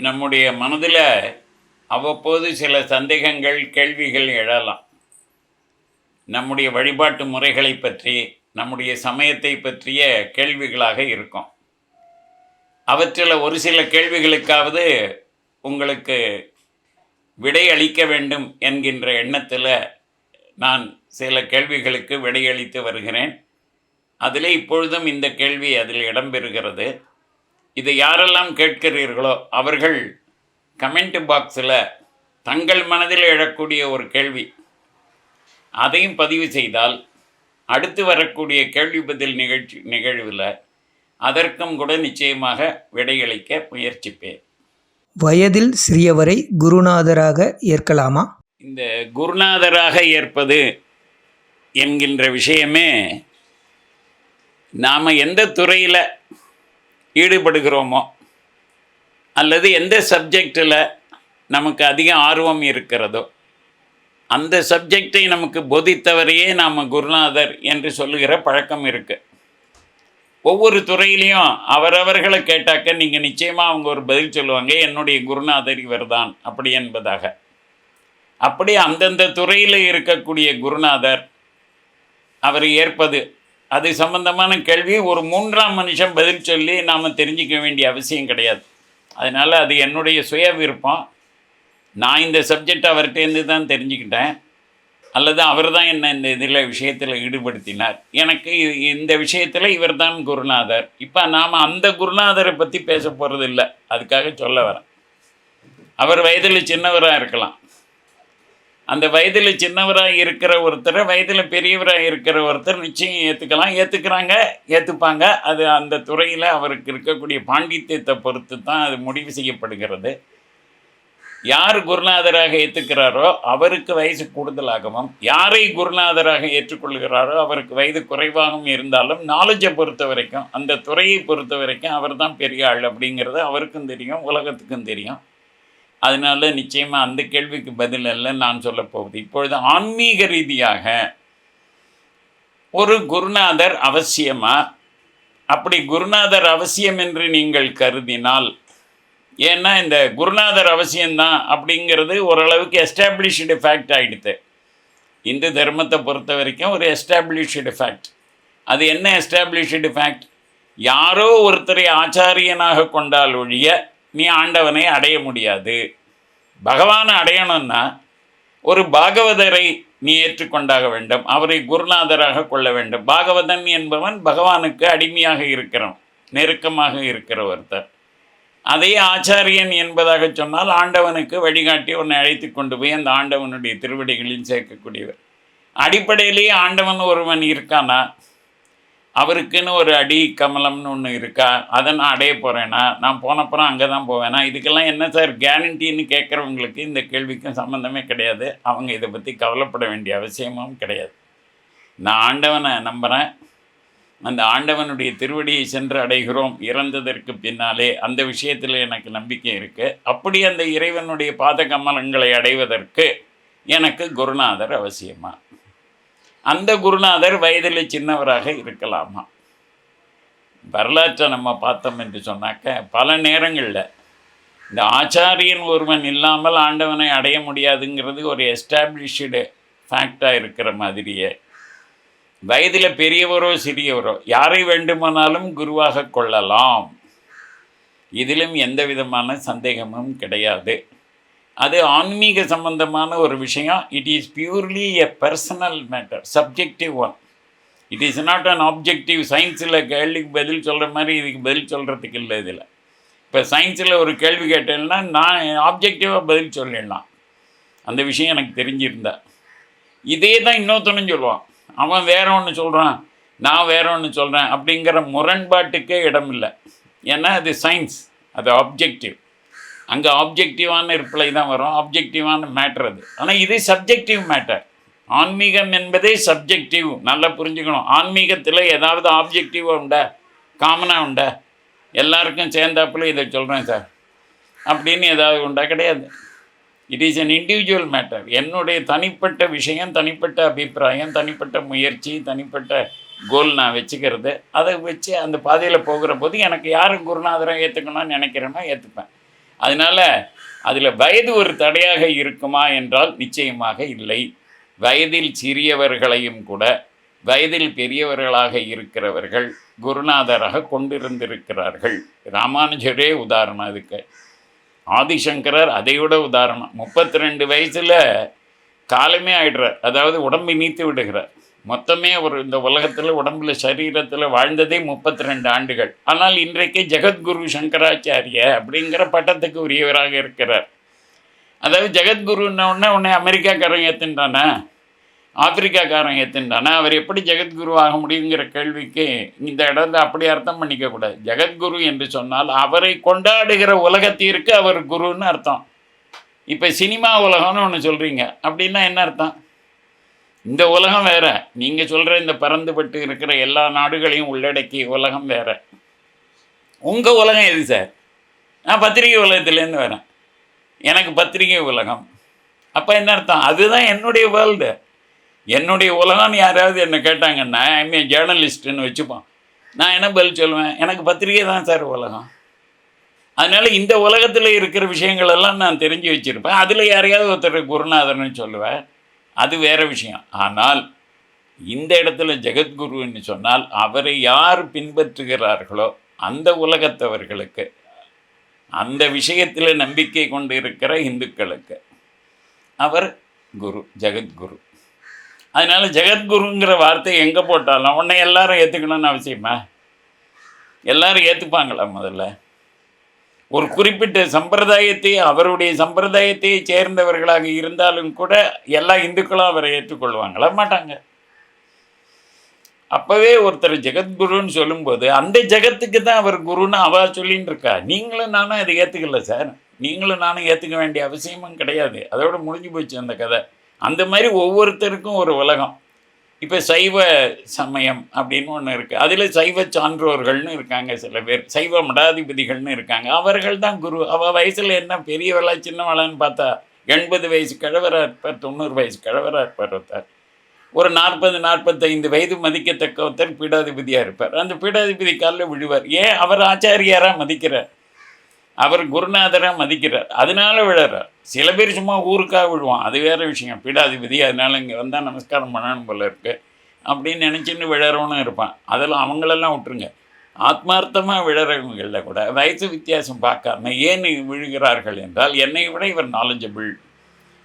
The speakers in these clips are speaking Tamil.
நம்முடைய மனதில் அவ்வப்போது சில சந்தேகங்கள் கேள்விகள் எழலாம். நம்முடைய வழிபாட்டு முறைகளை பற்றி நம்முடைய சமயத்தை பற்றிய கேள்விகளாக இருக்கும். அவற்றில் ஒரு சில கேள்விகளுக்காவது உங்களுக்கு விடை அளிக்க வேண்டும் என்கின்ற எண்ணத்தில் நான் சில கேள்விகளுக்கு விடையளித்து வருகிறேன். அதில் இப்பொழுதும் இந்த கேள்வி அதில் இடம்பெறுகிறது. இதை யாரெல்லாம் கேட்கிறீர்களோ அவர்கள் கமெண்ட் பாக்ஸில் தங்கள் மனதில் எழக்கூடிய ஒரு கேள்வி. அதையும் பதிவு செய்தால் அடுத்து வரக்கூடிய கேள்வி பதில் நிகழ்ச்சி நிகழ்வில் அதற்கும் கூட நிச்சயமாக விடையளிக்க முயற்சிப்பேன். வயதில் சிறியவரை குருநாதராக ஏற்கலாமா? இந்த குருநாதராக ஏற்பது என்கின்ற விஷயமே நாம் எந்த துறையில் ஈடுபடுகிறோமோ? அல்லது எந்த சப்ஜெக்டில் நமக்கு அதிக ஆர்வம் இருக்கிறதோ அந்த சப்ஜெக்டை நமக்கு போதித்தவரையே நாம் குருநாதர் என்று சொல்லுகிற பழக்கம் இருக்குது ஒவ்வொரு துறையிலையும் அவரவர்களை கேட்டாக்க நீங்கள் நிச்சயமாக அவங்க ஒரு பதில் சொல்லுவாங்க என்னுடைய குருநாதர் இவர்தான் அப்படி என்பதாக. அப்படி அந்தந்த துறையில் இருக்கக்கூடிய குருநாதர் அவர் ஏற்பது அது சம்பந்தமான கேள்வி. ஒரு மூன்றாம் மனுஷன் பதில் சொல்லி நாம் தெரிஞ்சிக்க வேண்டிய அவசியம் கிடையாது. அதனால் அது என்னுடைய சுய விருப்பம் நான் இந்த சப்ஜெக்ட் அவர்கிட்டேருந்து தான் தெரிஞ்சுக்கிட்டேன். அல்லது அவர் தான் என்ன இந்த இதில் விஷயத்தில் ஈடுபடுத்தினார். எனக்கு இந்த விஷயத்தில் இவர் தான் குருநாதர். இப்போ நாம் அந்த குருநாதரை பற்றி பேச போகிறது இல்லை அதுக்காக சொல்ல வரேன். அவர் வயதில் சின்னவராக இருக்கலாம். அந்த வயதில் சின்னவராக இருக்கிற ஒருத்தரை வயதில் பெரியவராக இருக்கிற ஒருத்தர் நிச்சயம் ஏற்றுக்கலாம் ஏற்றுக்கிறாங்க ஏற்றுப்பாங்க அது அந்த துறையில் அவருக்கு இருக்கக்கூடிய பாண்டித்யத்தை பொறுத்து தான் அது முடிவு செய்யப்படுகிறது. யார் குருநாதராக ஏற்றுக்கிறாரோ அவருக்கு வயசு கூடுதலாகவும் யாரை குருநாதராக ஏற்றுக்கொள்கிறாரோ அவருக்கு வயது குறைவாகவும் இருந்தாலும் நாலேஜை பொறுத்த வரைக்கும் அந்த துறையை பொறுத்த வரைக்கும் அவர் தான் பெரிய ஆள் அப்படிங்கிறது அவருக்கும் தெரியும் உலகத்துக்கும் தெரியும். அதனால நிச்சயமாக அந்த கேள்விக்கு பதில் அல்ல நான் சொல்ல போகுது இப்பொழுது ஆன்மீக ரீதியாக ஒரு குருநாதர் அவசியமா? அப்படி குருநாதர் அவசியம் என்று நீங்கள் கருதினால் ஏன்னா இந்த குருநாதர் அவசியம்தான் அப்படிங்கிறது ஓரளவுக்கு எஸ்டாப்ளிஷ்டு ஃபேக்ட் ஆகிடுது இந்து தர்மத்தை பொறுத்த வரைக்கும் ஒரு எஸ்டாப்ளிஷ்டு ஃபேக்ட் அது என்ன எஸ்டாப்ளிஷ்டு ஃபேக்ட் யாரோ ஒருத்தரை ஆச்சாரியனாக கொண்டால் ஒழிய நீ ஆண்டவனை அடைய முடியாது. பகவானை அடையணும்னா ஒரு பாகவதரை நீ ஏற்றுக்கொண்டாக வேண்டும். அவரை குருநாதராக கொள்ள வேண்டும். பாகவதன் என்பவன் பகவானுக்கு அடிமையாக இருக்கிறவன் நெருக்கமாக இருக்கிற ஒருத்தர். அதே ஆச்சாரியன் என்பதாக சொன்னால் ஆண்டவனுக்கு வழிகாட்டி உன்னை அழைத்து கொண்டு போய் அந்த ஆண்டவனுடைய திருவடிகளில் சேர்க்கக்கூடியவர். அடிப்படையிலேயே ஆண்டவன் ஒருவன் இருக்கானா? அவருக்குன்னு ஒரு அடி கமலம்னு ஒன்று இருக்கா? அதை நான் அடைய போகிறேன்னா நான் போனப்புறம் அங்கே தான் போவேனா? இதுக்கெல்லாம் என்ன சார் கேரண்டின்னு கேட்குறவங்களுக்கு இந்த கேள்விக்கும் சம்மந்தமே கிடையாது. அவங்க இதை பற்றி கவலைப்பட வேண்டிய அவசியமும் கிடையாது. நான் ஆண்டவனை நம்புகிறேன் அந்த ஆண்டவனுடைய திருவடியை சென்று அடைகிறோம். இறந்ததற்கு பின்னாலே அந்த விஷயத்தில் எனக்கு நம்பிக்கை இருக்குது அப்படி அந்த இறைவனுடைய பாத கமலங்களை அடைவதற்கு எனக்கு குருநாதர் அவசியமாக அந்த குருநாதர் வயதில் சின்னவராக இருக்கலாமா? வரலாற்றை நம்ம பார்த்தோம் என்று சொன்னாக்க பல நேரங்களில் இந்த ஆச்சாரியன் ஒருவன் இல்லாமல் ஆண்டவனை அடைய முடியாதுங்கிறது ஒரு எஸ்டாப்ளிஷ்டு ஃபேக்டாக இருக்கிற மாதிரியே. வயதில் பெரியவரோ சிறியவரோ யாரை வேண்டுமானாலும் குருவாக கொள்ளலாம். இதிலும் எந்த விதமான சந்தேகமும் கிடையாது. அது ஆன்மீக சம்பந்தமான ஒரு விஷயம். It is purely a personal matter subjective one it is not an objective சயின்ஸில் கேள்விக்கு பதில் சொல்கிற மாதிரி இதுக்கு பதில் சொல்கிறதுக்கு இல்லை இதில். இப்போ சயின்ஸில் ஒரு கேள்வி கேட்டேன்னா நான் ஆப்ஜெக்டிவாக பதில் சொல்லிடலாம். அந்த விஷயம் எனக்கு தெரிஞ்சிருந்தா. இதே தான் இன்னொருத்தனும் சொல்லுவான். அவன் வேற ஒன்று சொல்கிறான் நான் வேற ஒன்று சொல்கிறேன் அப்படிங்கிற முரண்பாட்டுக்கே இடம் இல்லை ஏன்னா அது சயின்ஸ் அது ஆப்ஜெக்டிவ் அங்கே ஆப்ஜெக்டிவான ரிப்ளை தான் வரும். ஆப்ஜெக்டிவான மேட்டர் அது. ஆனால் இது சப்ஜெக்டிவ் மேட்டர் ஆன்மீகம் என்பதே சப்ஜெக்டிவ் நல்லா புரிஞ்சுக்கணும். ஆன்மீகத்தில் ஏதாவது ஆப்ஜெக்டிவாக உண்டா? காமனாக உண்டா? எல்லாருக்கும் சேர்ந்தாப்புல இதை சொல்கிறேன் சார் அப்படின்னு ஏதாவது உண்டா? கிடையாது. It is an individual matter என்னுடைய தனிப்பட்ட விஷயம் தனிப்பட்ட அபிப்பிராயம் தனிப்பட்ட முயற்சி தனிப்பட்ட கோல் நான் வச்சுக்கிறது. அதை வச்சு அந்த பாதையில் போகிற போது எனக்கு யார் குருநாதரை ஏற்றுக்கணும்னு நினைக்கிறேனோ ஏற்றுப்பேன் அதனால் அதில் வயது ஒரு தடையாக இருக்குமா என்றால் நிச்சயமாக இல்லை. வயதில் சிறியவர்களையும் கூட வயதில் பெரியவர்களாக இருக்கிறவர்கள் குருநாதராக கொண்டிருந்திருக்கிறார்கள். ராமானுஜரே உதாரணம் அதுக்கு. ஆதிசங்கரர் அதையோட உதாரணம். முப்பத்தி ரெண்டு வயசில் காலமே ஆயிடுறார். அதாவது உடம்பை நீத்து விடுகிறார். மொத்தமே அவர் இந்த உலகத்தில் உடம்புல சரீரத்தில் வாழ்ந்ததே முப்பத்தி ரெண்டு ஆண்டுகள். ஆனால் இன்றைக்கு ஜெகத்குரு சங்கராச்சாரிய அப்படிங்கிற பட்டத்துக்கு உரியவராக இருக்கிறார். அதாவது ஜெகத்குருன்னொடனே உடனே அமெரிக்காக்காரன் ஏற்றுன்றானே ஆப்பிரிக்காக்காரன் ஏற்றுன்றானே அவர் எப்படி ஜெகத்குரு ஆக முடியுங்கிற கேள்விக்கு இந்த இடத்துல அப்படி அர்த்தம் பண்ணிக்கக்கூடாது ஜெகத்குரு என்று சொன்னால் அவரை கொண்டாடுகிற உலகத்திற்கு அவர் குருன்னு அர்த்தம். இப்போ சினிமா உலகம்னு ஒன்று சொல்கிறீங்க அப்படின்னா என்ன அர்த்தம்? இந்த உலகம் வேற. நீங்கள் சொல்கிற இந்த பறந்துபட்டு இருக்கிற எல்லா நாடுகளையும் உள்ளடக்கிய உலகம் வேற. உங்கள் உலகம் எது சார்? நான் பத்திரிகை உலகத்துலேருந்து வரேன். எனக்கு பத்திரிகை உலகம். அப்போ என்ன அர்த்தம்? அதுதான் என்னுடைய வேர்ல்டு என்னுடைய உலகம்னு யாராவது என்னை கேட்டாங்கன்னா ஐமே ஜேர்னலிஸ்ட்டுன்னு வச்சுப்போம். நான் என்ன பதில் சொல்லுவேன் எனக்கு பத்திரிகை தான் சார் உலகம். அதனால் இந்த உலகத்தில் இருக்கிற விஷயங்கள் எல்லாம் நான் தெரிஞ்சு வச்சுருப்பேன். அதில் யாரையாவது ஒருத்தர் குருநாதர்னு சொல்லுவேன் அது வேறு விஷயம். ஆனால் இந்த இடத்துல ஜெகத்குருன்னு சொன்னால் அவரை யார் பின்பற்றுகிறார்களோ அந்த உலகத்தவர்களுக்கு அந்த விஷயத்தில் நம்பிக்கை கொண்டு இருக்கிற இந்துக்களுக்கு அவர் குரு ஜெகத்குரு. அதனால் ஜெகத்குருங்கிற வார்த்தை எங்கே போட்டாலும் உன்னை எல்லாரும் ஏற்றுக்கணும்னு அவசியமா? எல்லாரும் ஏற்றுப்பாங்களா முதல்ல? ஒரு குறிப்பிட்ட சம்பிரதாயத்தை அவருடைய சம்பிரதாயத்தை சேர்ந்தவர்களாக இருந்தாலும் கூட எல்லா இந்துக்களும் அவரை ஏற்றுக்கொள்வாங்களா? மாட்டாங்க. அப்போவே ஒருத்தர் ஜெகத்குருன்னு சொல்லும்போது அந்த ஜெகத்துக்கு தான் அவர் குருன்னு அவா சொல்லின்னு இருக்கா? நீங்களும் நானும் அதை ஏற்றுக்கல சார். நீங்களும் நானும் ஏற்றுக்க வேண்டிய அவசியமும் கிடையாது. அதோட முடிஞ்சு போச்சு அந்த கதை. அந்த மாதிரி ஒவ்வொருத்தருக்கும் ஒரு உலகம். இப்போ சைவ சமயம் அப்படின்னு ஒன்று இருக்குது அதில் சைவ சான்றோர்கள்னு இருக்காங்க சில பேர். சைவ மடாதிபதிகள்னு இருக்காங்க. அவர்கள் தான் குரு. அவள் வயசில் என்ன பெரியவளா சின்னவளான்னு பார்த்தா எண்பது வயசு கிழவராக இருப்பார் தொண்ணூறு வயசு கிழவராக இருப்பார் ஒருத்தர். ஒரு நாற்பது நாற்பத்தைந்து வயது மதிக்கத்தக்க ஒருத்தர் பீடாதிபதியாக இருப்பார். அந்த பீடாதிபதி காலில் விழுவார். ஏன்? அவர் ஆச்சாரியாராக மதிக்கிறார். அவர் குருநாதராக மதிக்கிறார். அதனால விழுறார். சில பேர் சும்மா ஊருக்காக விழுவான். அது வேறு விஷயம். பீடாதிபதி அதனால் இங்கே வந்தால் நமஸ்காரம் பண்ணணும் போல இருக்கு. அப்படின்னு நினச்சின்னு விழறவனும் இருப்பான். அதெல்லாம் அவங்களெல்லாம் விட்டுருங்க. ஆத்மார்த்தமாக விழறவங்களில் கூட வயசு வித்தியாசம் பார்க்காம ஏன் விழுகிறார்கள் என்றால் என்னை விட இவர் நாலேஜபிள்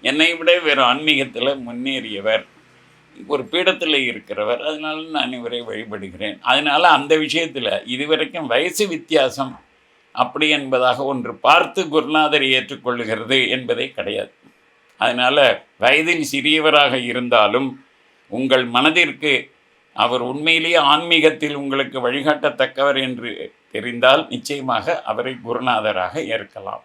என்னை விட வேறு ஆன்மீகத்தில் முன்னேறியவர். ஒரு பீடத்தில் இருக்கிறவர். அதனால நான் இவரை வழிபடுகிறேன். அதனால் அந்த விஷயத்தில் இதுவரைக்கும் வயசு வித்தியாசம் அப்படி என்பதாக ஒன்று பார்த்து குருநாதரை ஏற்றுக்கொள்ளுகிறது என்பதே கிடையாது. அதனால் வயதில் சிறியவராக இருந்தாலும் உங்கள் மனதிற்கு அவர் உண்மையிலேயே ஆன்மீகத்தில் உங்களுக்கு வழிகாட்டத்தக்கவர் என்று தெரிந்தால் நிச்சயமாக அவரை குருநாதராக ஏற்கலாம்.